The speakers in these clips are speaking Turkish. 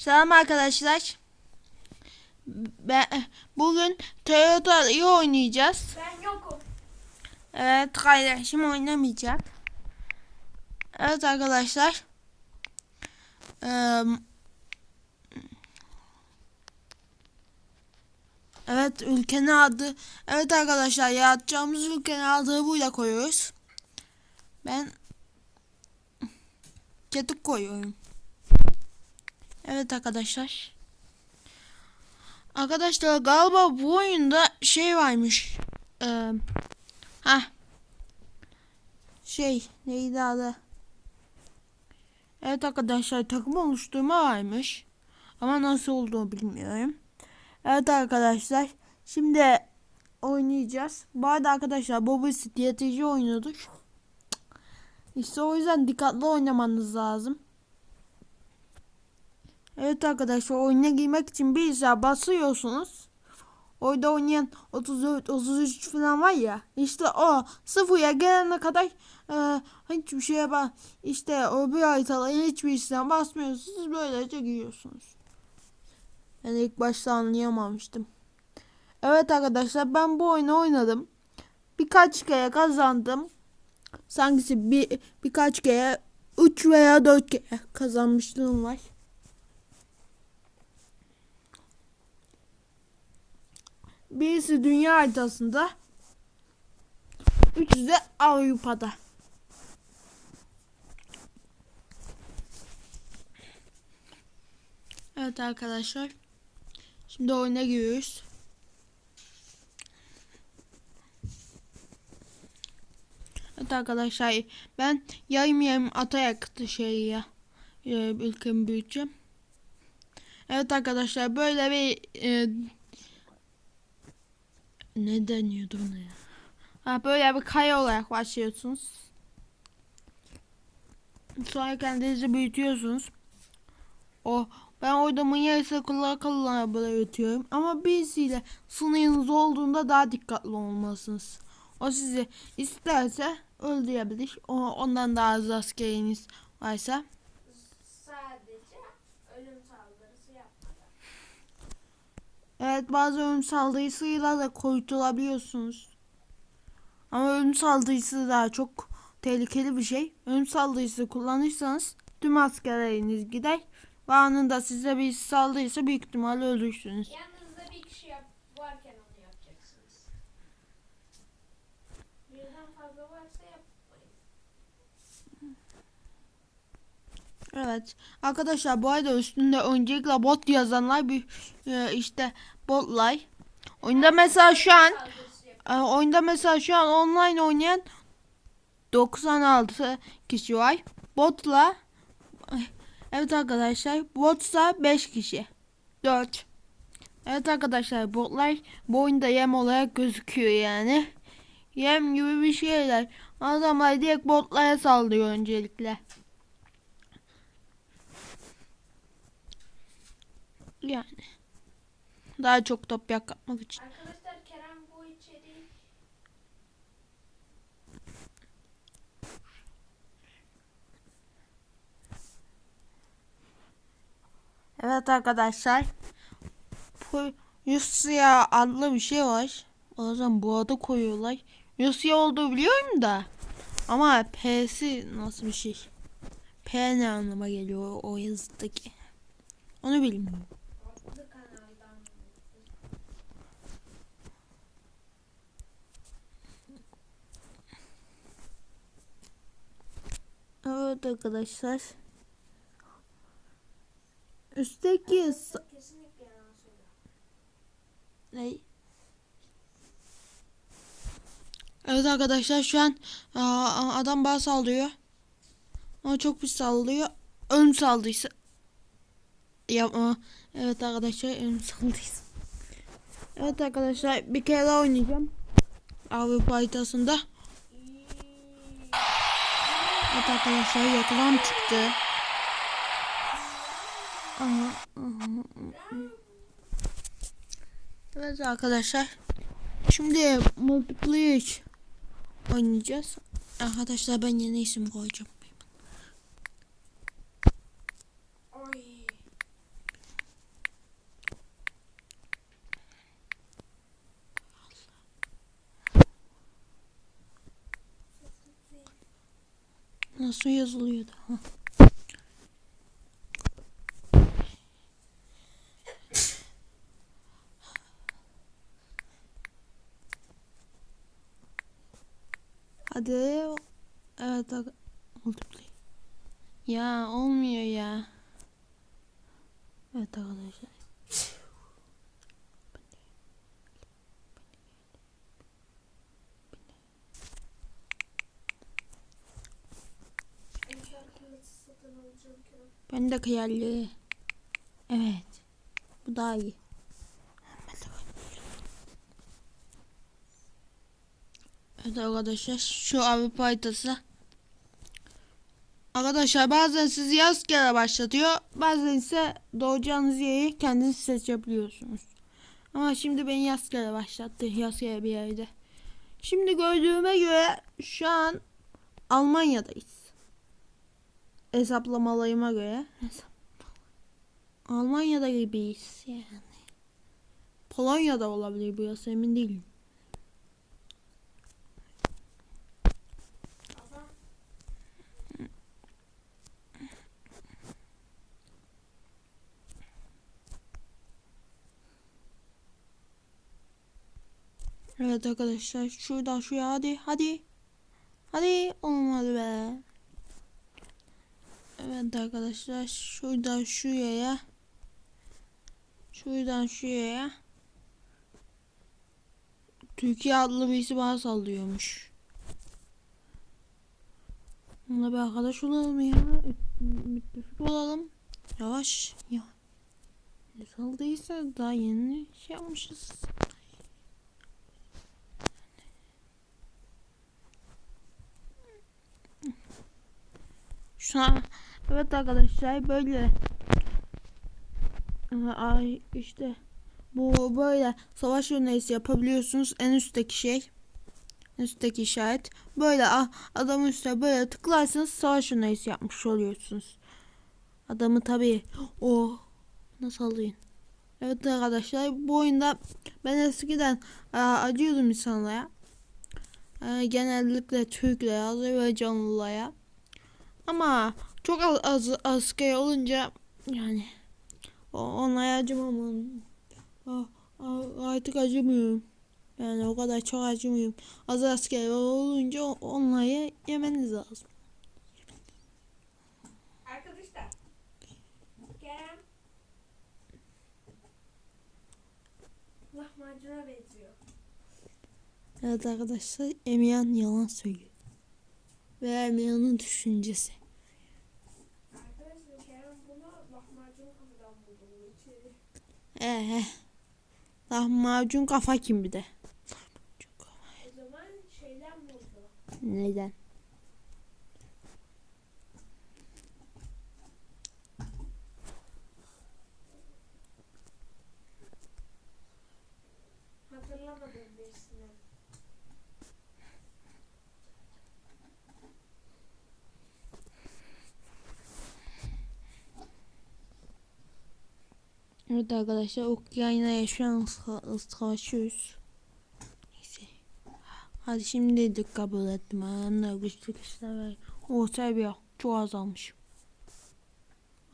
Selam arkadaşlar. Ben bugün Toyota'yı oynayacağız. Ben yokum. Evet kardeşim oynamayacak. Evet arkadaşlar. Evet ülkenin adı. Evet arkadaşlar yaratacağımız ülkenin adını burada koyuyoruz. Ben Ketuk koyuyorum. Evet arkadaşlar. Arkadaşlar galiba bu oyunda şey varmış. Ee, ha. Şey neydi adı? Evet arkadaşlar takım oluşturma varmış. Ama nasıl olduğunu bilmiyorum. Evet arkadaşlar. Şimdi oynayacağız. Bu arada arkadaşlar bir strateji oyunudur. İşte o yüzden dikkatli oynamanız lazım. Evet arkadaşlar oyuna girmek için bir işe basıyorsunuz. Orada oynayan 34 33 falan var ya. İşte o sıfıra gelene kadar e, hiçbir şeye bak işte o bir haritaların hiçbir işten basmıyorsunuz. Böylece giriyorsunuz. Ben ilk başta anlayamamıştım. Evet arkadaşlar ben bu oyunu oynadım. Birkaç kere kazandım. Sanki bir birkaç kere 3 veya 4 kere kazanmışlığım var. Birisi dünya haritasında. Üçü de Avrupa'da. Evet arkadaşlar. Şimdi oyuna giriyoruz. Evet arkadaşlar ben yayım yayım atayak şey ya e, ülkemi büyüteceğim. Evet arkadaşlar böyle bir e, ne deniyordu ona ya? Ha, böyle bir kaya olarak başlıyorsunuz. Sonra kendinizi büyütüyorsunuz. O ben oydamın yarısı kullan kullan böyle büyütüyorum. Ama birisiyle sınırınız olduğunda daha dikkatli olmalısınız. O sizi isterse öldürebilir. O, ondan daha az askeriniz varsa. Sadece ölüm saldırısı yapmadan. Evet bazı ölüm saldırısıyla da kurtulabiliyorsunuz. Ama ölüm saldırısı daha çok tehlikeli bir şey. Ölüm saldırısı kullanırsanız tüm askerleriniz gider. Ve anında size bir saldırırsa büyük ihtimalle ölürsünüz. Yanınızda bir kişi varken Evet. Arkadaşlar bu arada üstünde öncelikle bot yazanlar bir e, işte botlar. Oyunda mesela şu an e, oyunda mesela şu an online oynayan 96 kişi var. Botla Evet arkadaşlar botsa 5 kişi. 4. Evet arkadaşlar botlar bu oyunda yem olarak gözüküyor yani. Yem gibi bir şeyler. Adamlar direkt botlara saldırıyor öncelikle. Yani. Daha çok top yakmak için. Arkadaşlar Kerem bu içeriği Evet arkadaşlar. Bu Yusya adlı bir şey var. Bazen bu adı koyuyorlar. Yusya olduğu biliyorum da. Ama P'si nasıl bir şey? P ne anlama geliyor o yazıdaki? Onu bilmiyorum. adlı kanaldan Evet arkadaşlar. Üstteki s- kesinlikle yalan söylüyor. Ne? Evet arkadaşlar şu an aa, adam bana saldırıyor. Ama çok pis sallıyor. Ölüm saldıysa. Yapma. Evet arkadaşlar ölüm saldıysa. Evet arkadaşlar bir kere daha oynayacağım. Avrupa haritasında. Evet arkadaşlar yakalam çıktı. Evet arkadaşlar. Şimdi multiplayer oynayacağız. Arkadaşlar ben yeni isim koyacağım. Nasıl yazılıyordu? Ha. Hadi. Evet. Multiplay. Ya olmuyor ya. Evet arkadaşlar. Ben de kıyarlı. Evet. Bu daha iyi. Evet arkadaşlar şu Avrupa haritası. Arkadaşlar bazen sizi yaz kere başlatıyor. Bazen ise doğacağınız yeri kendiniz seçebiliyorsunuz. Ama şimdi beni yaz kere başlattı. Yaz kere bir yerde. Şimdi gördüğüme göre şu an Almanya'dayız. Hesaplamalarıma göre. Hesap. Almanya'da gibiyiz yani. Polonya'da olabilir burası emin değilim. Evet arkadaşlar şuradan şuraya hadi hadi. Hadi olmadı be. Evet arkadaşlar şuradan şuraya. Şuradan şuraya. Türkiye adlı birisi bana sallıyormuş. Onunla bir arkadaş olalım ya. Müttefik olalım. Yavaş. Ya. Ne saldıysa daha yeni şey yapmışız. Şu an evet arkadaşlar böyle. Ay işte. Bu böyle savaş örneğisi yapabiliyorsunuz. En üstteki şey en üstteki işaret. Böyle a- adamın üstüne böyle tıklarsanız savaş örneğisi yapmış oluyorsunuz. Adamı tabi o nasıl alayım? Evet arkadaşlar bu oyunda ben eskiden a, acıyordum insanlara. E, genellikle Türklere Azerbaycanlılara. Ama çok az, az asker olunca yani o, onlara acımam. Artık acımıyorum. Yani o kadar çok acımıyorum. Az asker olunca onları yemeniz lazım. arkadaşlar. Kerem lahmacuna benziyor. Evet arkadaşlar Emirhan yalan söylüyor. Ve Emirhan'ın düşüncesi. Arkadaşlar Kerem bunu lahmacun kafadan buldu bu içeri. Ee, lahmacun kafa kim bir de. O zaman şeyden buldu. Neden? Evet arkadaşlar Ukrayna'ya şu an sa- savaşıyoruz. Neyse. Hadi şimdi dedik kabul ettim. Anne güçlü güçler. O Serbiya çok azalmış.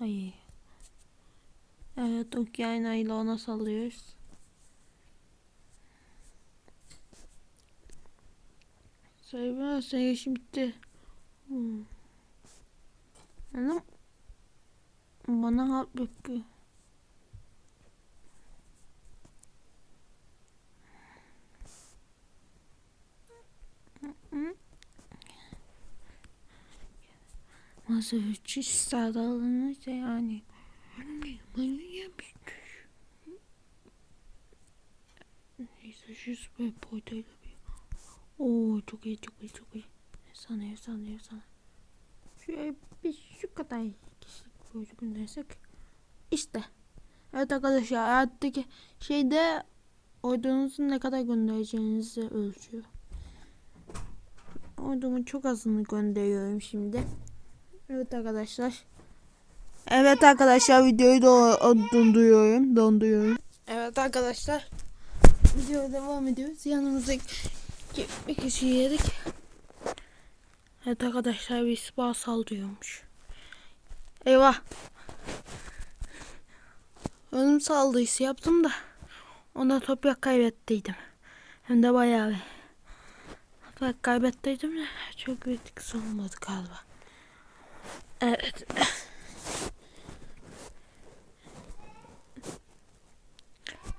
Ay. Evet Ukrayna ile ona sallıyoruz. Serbiya savaşı bitti. Hmm. Bana harp bekliyor. 300 saat alınırsa yani. Neyse şu süper portayla bir. Oo çok iyi çok iyi çok iyi. Efsane efsane efsane. Şöyle bir şu kadar kişilik boyucu göndersek. İşte. Evet arkadaşlar hayattaki şeyde ordunuzun ne kadar göndereceğinizi ölçüyor. Ordumun çok azını gönderiyorum şimdi. Evet arkadaşlar. Evet arkadaşlar videoyu da donduruyorum. Donduruyorum. Evet arkadaşlar. Videoya devam ediyoruz. Yanımızdaki bir kişi yedik. Evet arkadaşlar bir spa saldırıyormuş. Eyvah. Ölüm saldırısı yaptım da onda toprak kaybettiydim. Hem de bayağı bir. Toprak kaybettiydim de çok etkisi olmadı galiba. Evet.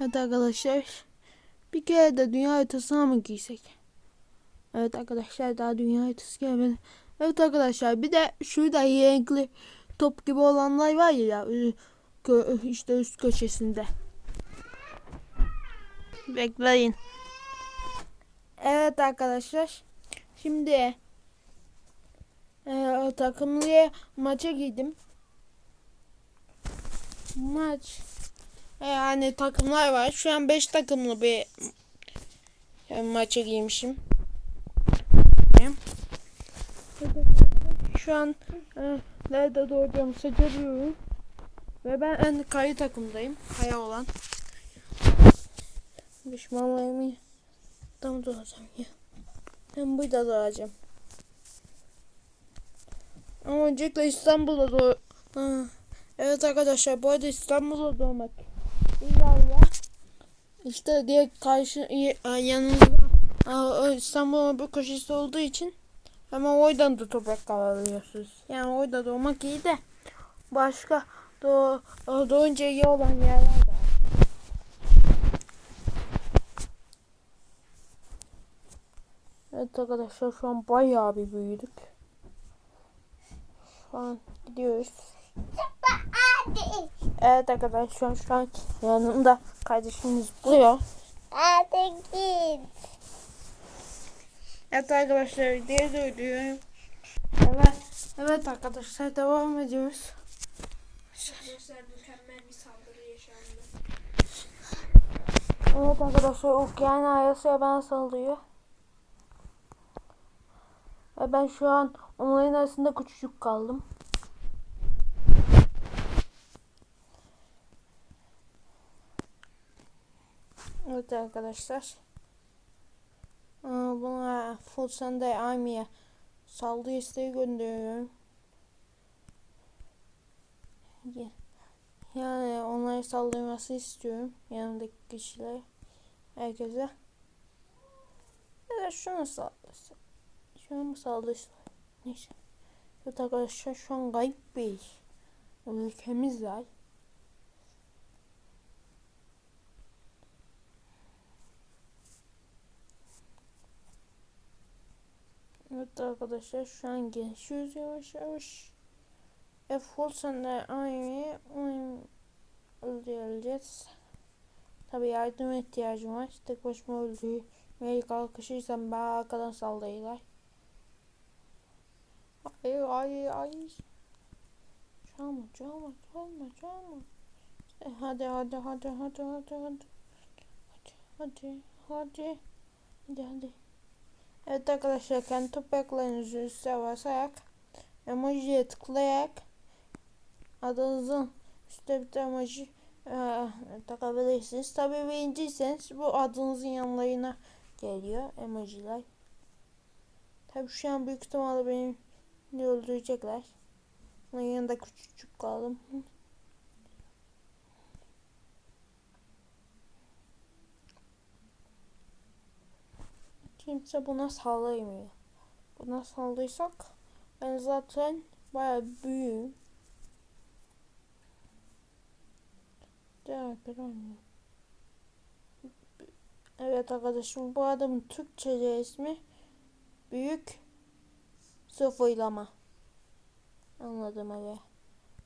Evet arkadaşlar. Bir kere de dünya haritasına mı giysek? Evet arkadaşlar daha dünya haritası gelmedi. Evet arkadaşlar bir de şurada renkli top gibi olanlar var ya işte üst köşesinde. Bekleyin. Evet arkadaşlar. Şimdi e, takımlıya maça giydim. Maç. E, Yani takımlar var. Şu an 5 takımlı bir e, maça giymişim. Şu an e, nerede doğacağımı seçiyorum. Ve ben en kayı takımdayım. Kaya olan. Düşmanlarımı tam doğacağım ya. Ben burada doğacağım. Ama öncelikle İstanbul'da doğ... Evet arkadaşlar bu arada İstanbul'da doğmak. İnşallah. İşte diye karşı y- yanımızda Aa, o İstanbul'un bir köşesi olduğu için hemen oradan da toprak alıyorsunuz. Yani orada doğmak iyi de başka doğ, doğunca iyi olan yerler de var. Evet arkadaşlar şu an bayağı bir büyüdük. Şu an gidiyoruz. Evet arkadaşlar şu an, şu an yanımda kardeşimiz buluyor. Hadi git. Evet arkadaşlar videoyu durduruyorum. Evet, evet arkadaşlar devam ediyoruz. Arkadaşlar mükemmel bir saldırı yaşandı. Evet arkadaşlar Ukrayna Asya'ya ben sallıyor. Ve ben şu an onların arasında küçücük kaldım. Evet arkadaşlar. Aa, Buna Full Sunday Army'ye saldırı isteği gönderiyorum. Ya- Yani onları saldırması istiyorum. Yanındaki kişiler. Herkese. Ya da şunu saldırsın. Şunu mu saldırsın? Neyse. Evet arkadaşlar şu an kayıp bir ülkemiz var. Evet arkadaşlar şu an geçiyoruz yavaş yavaş. E full sende aynı oyun öldüreceğiz. Tabi yardım ihtiyacım var. Tek başıma öldürmeye kalkışırsam bana arkadan saldırırlar. Hayır hayır hayır. Çalma çalma çalma çalma. E, hadi hadi hadi hadi hadi hadi. Hadi hadi hadi. Hadi hadi. Evet arkadaşlar kendi topraklarınızı üstüne basarak emojiye tıklayarak adınızın üstte bir emoji e, takabilirsiniz. Tabi birinciyseniz bu adınızın yanlarına geliyor emojiler. Tabi şu an büyük ihtimalle beni de öldürecekler. Bunun yanında küçücük kaldım. Kimse buna sallamıyor. Buna saldıysak ben zaten bayağı büyüğüm. Demek anne. Evet arkadaşım bu adamın Türkçe ismi Büyük Sıfırlama. Anladım öyle.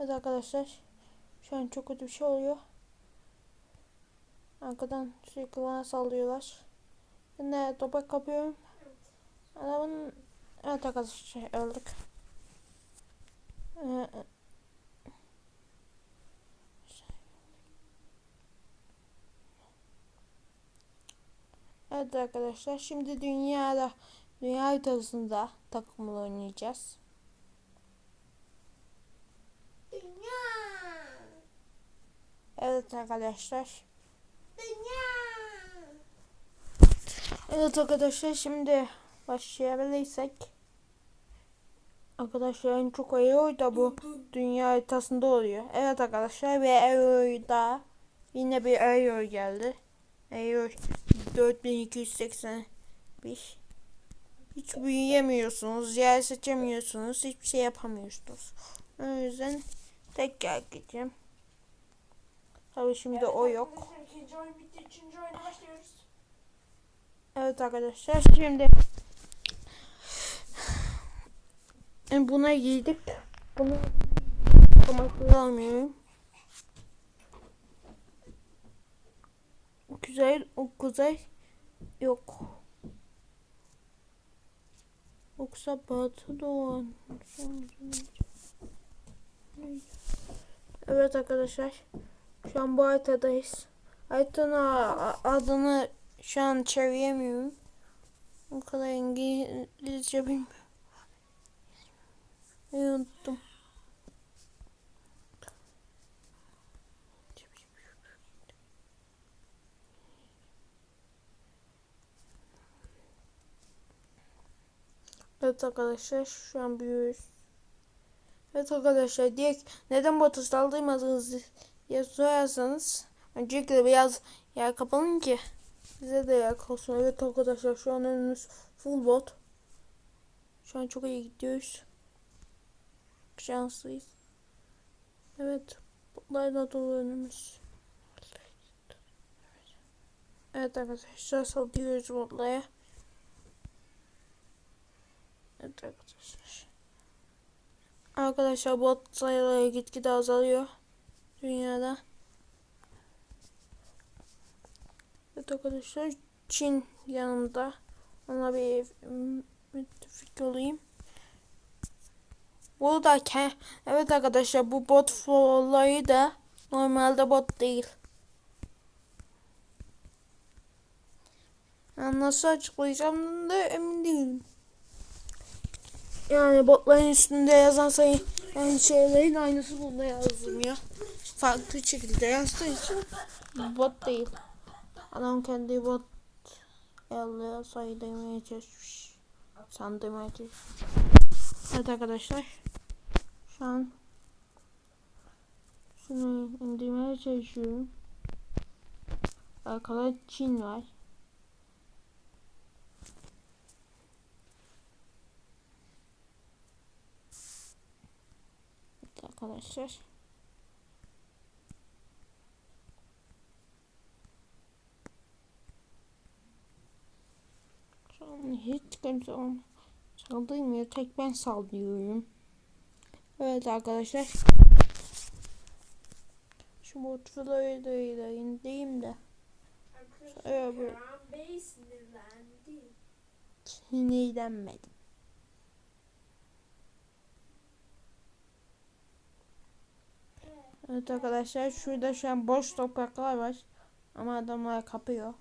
Evet arkadaşlar şu an çok kötü bir şey oluyor. Arkadan sürekli bana sallıyorlar. Ben de topak kapıyorum. Adamın evet arkadaşlar öldük. Ee, Evet arkadaşlar şimdi dünyada dünya haritasında takımla oynayacağız. Dünya. Evet arkadaşlar. Dünya. Evet arkadaşlar şimdi başlayabilirsek. Arkadaşlar en çok ayı da bu dünya haritasında oluyor. Evet arkadaşlar ve Ero'da yine bir Ero geldi. Ero 4281 Hiç büyüyemiyorsunuz, yer seçemiyorsunuz, hiçbir şey yapamıyorsunuz. O yüzden tekrar gideceğim. Tabii şimdi o yok. İkinci oyun bitti. Üçüncü oyuna başlıyoruz. Evet arkadaşlar şimdi e, buna giydik. Bunu almıyorum. Güzel, o güzel yok. Yoksa batı doğan. Evet arkadaşlar. Şu an bu haritadayız. Haritanın adını şu an çeviremiyorum. O kadar İngilizce bilmiyorum. Unuttum. Evet arkadaşlar şu an büyüyoruz. Evet arkadaşlar diye neden botu saldırmadınız diye sorarsanız öncelikle biraz yer kapalım ki size de yer kalsın. Evet arkadaşlar şu an önümüz full bot. Şu an çok iyi gidiyoruz. Şanslıyız. Evet. Botlarla dolu önümüz. Evet arkadaşlar salıyoruz botlara. Arkadaşlar. Bot sayıları gitgide azalıyor. Dünyada. Evet arkadaşlar Çin yanımda. Ona bir müttefik olayım. Buradayken evet arkadaşlar bu bot olayı da normalde bot değil. Yani nasıl açıklayacağım da emin değilim. Yani botların üstünde yazan sayı yani şeylerin aynısı bunda yazılmıyor. Farklı şekilde yazdığı için bot değil. Adam kendi bot elde sayılamaya çalışmış. Sandırmaya çalışmış. Evet arkadaşlar. Şu an şunu indirmeye çalışıyorum. Arkada Çin var. Evet arkadaşlar. Şu an hiç kimse onu saldırmıyor. Tek ben saldırıyorum. Evet arkadaşlar. Şu mutfaları da indireyim de. Arkadaşlar Kaan Bey sinirlendi. Sinirlenmedim. Evet arkadaşlar şurada şu an boş topraklar var. Ama adamlar kapıyor.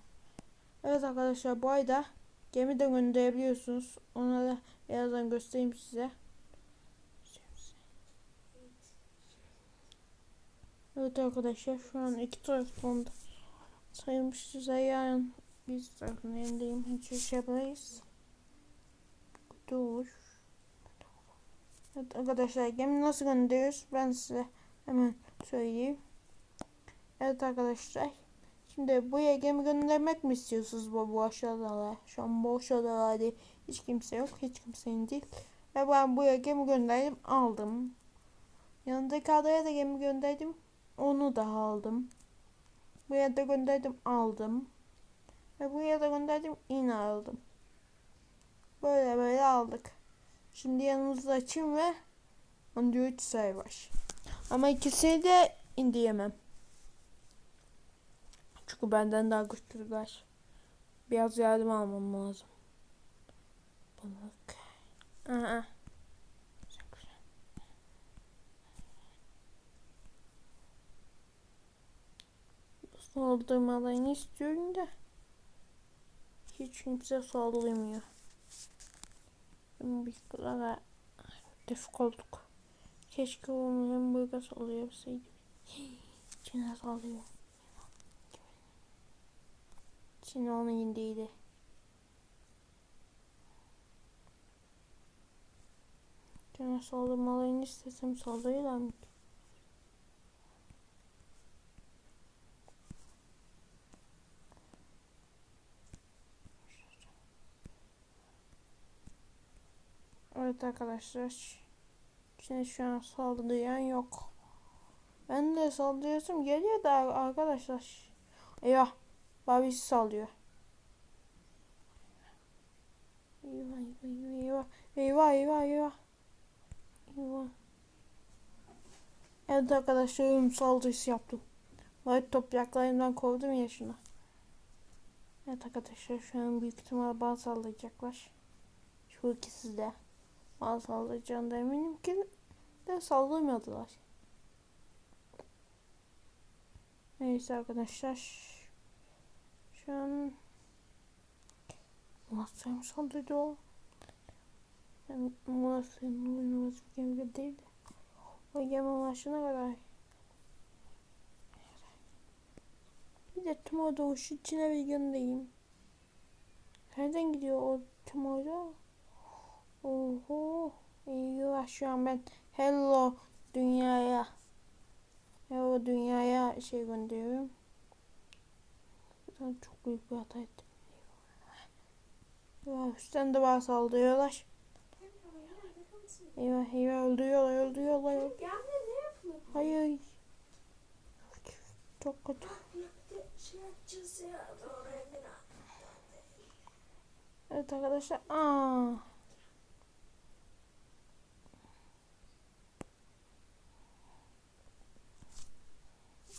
Evet arkadaşlar bu ayda gemi de gönderebiliyorsunuz. Onları birazdan göstereyim size. Evet arkadaşlar şu an iki taraftan sayılmış size yarın biz tarafından elindeyim. Hiç şey yapmayız. Dur. Evet arkadaşlar gemi nasıl gönderiyoruz ben size hemen söyleyeyim. Evet arkadaşlar. Şimdi buraya gemi göndermek mi istiyorsunuz bu boş adalara? Şu an boş adalar değil. Hiç kimse yok. Hiç kimsenin değil. Ve ben buraya gemi gönderdim. Aldım. Yanındaki adaya da gemi gönderdim. Onu da aldım. Buraya da gönderdim. Aldım. Ve buraya da gönderdim. Yine aldım. Böyle böyle aldık. Şimdi yanımızda Çin ve Android say var. Ama ikisini de indiremem. Çünkü benden daha güçlüler. Biraz yardım almam lazım. Balık. Aha. Saldırmalarını istiyorum da hiç kimse saldırmıyor. Biz burada defik olduk. Keşke onların burada sallayabilseydim. İçine sallıyor. Çin onun indiydi. Cana saldırmalarını istesem saldırırlar mı? Evet arkadaşlar. Şimdi şu an saldıran yok. Ben de saldırıyorsam geliyor da arkadaşlar. Eyvah. Babisi sallıyor. Eyvah eyvah eyvah eyvah eyvah eyvah. Evet arkadaşlar ölüm saldırısı yaptım. White topraklarından kovdum ya şunu. Evet arkadaşlar şu an büyük ihtimal bana saldıracaklar. Şu ikisi de. Bana saldıracağını eminim ki de saldırmadılar. Neyse arkadaşlar. Şu an mı saldırdı o? Yani Murat'ın oynaması bir gemi değil de. O gemi başına kadar. Bir de Timur doğuş içine bir göndeyim. Nereden gidiyor o Timur'da? Oho. Eyvah şu an ben Hello dünyaya. Hello dünyaya şey gönderiyorum. Ben çok büyük bir hata ettim. Eyvah üstten de bana saldırıyorlar. Eyvah eyvah öldürüyorlar öldürüyorlar. Hayır. Çok kötü. Ya. Evet arkadaşlar. Aa.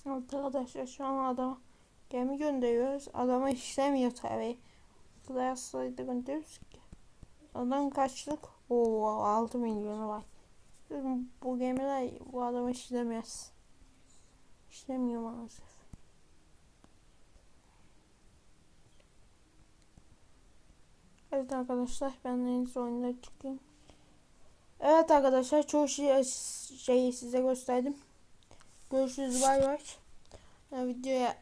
Arkadaşlar şu an adama gemi gönderiyoruz. Adama işlemiyor tabi. Kadar sayıda gönderiyoruz ki. Adam kaçlık? Oo 6 milyonu var. Bu gemiler bu adama işlemez. İşlemiyor maalesef. Evet arkadaşlar ben en iyisi oyunda çıkayım. Evet arkadaşlar çoğu şey, şeyi size gösterdim. Görüşürüz bay bay. Ya, Videoya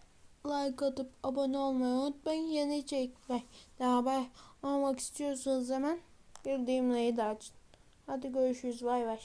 like atıp abone olmayı unutmayın. Yeni daha haber almak istiyorsanız hemen bildirimleri de açın. Hadi görüşürüz bay bay.